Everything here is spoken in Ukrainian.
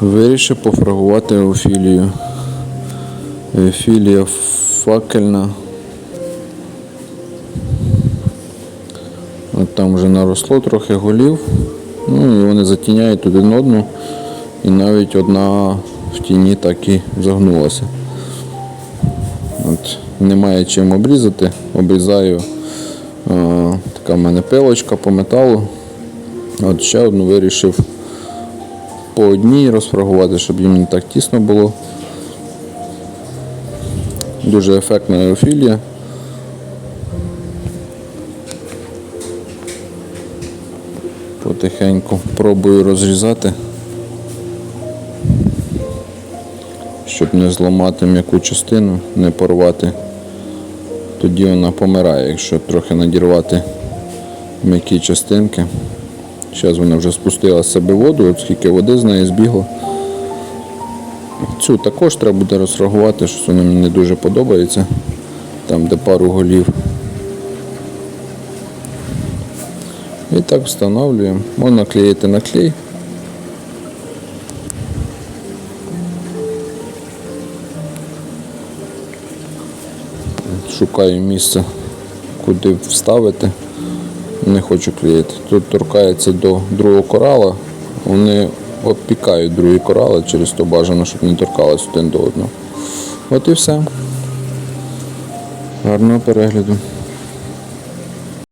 Вирішив пофрагувати офілію. Офілія факельна. От там вже наросло трохи голів. Ну і вони затіняють один одну. І навіть одна в тіні так і загнулася. От, немає чим обрізати, обрізаю. А, така в мене пилочка по металу. От ще одну вирішив по одній розфрагувати, щоб їм не так тісно було. Дуже ефектна еофілія. Потихеньку пробую розрізати, щоб не зламати м'яку частину, не порвати. Тоді вона помирає, якщо трохи надірвати м'які частинки. Зараз вона вже спустила з себе воду, от скільки води з неї збігло. Цю також треба буде розрахувати, що вона мені не дуже подобається. Там, де пару голів. І так встановлюємо. Можна клеїти на клей. Шукаю місце, куди вставити. Не хочу клеїти. Тут торкається до другого корала, вони обпікають другі корали, через то бажано, щоб не торкались один до одного. От і все. Гарного перегляду.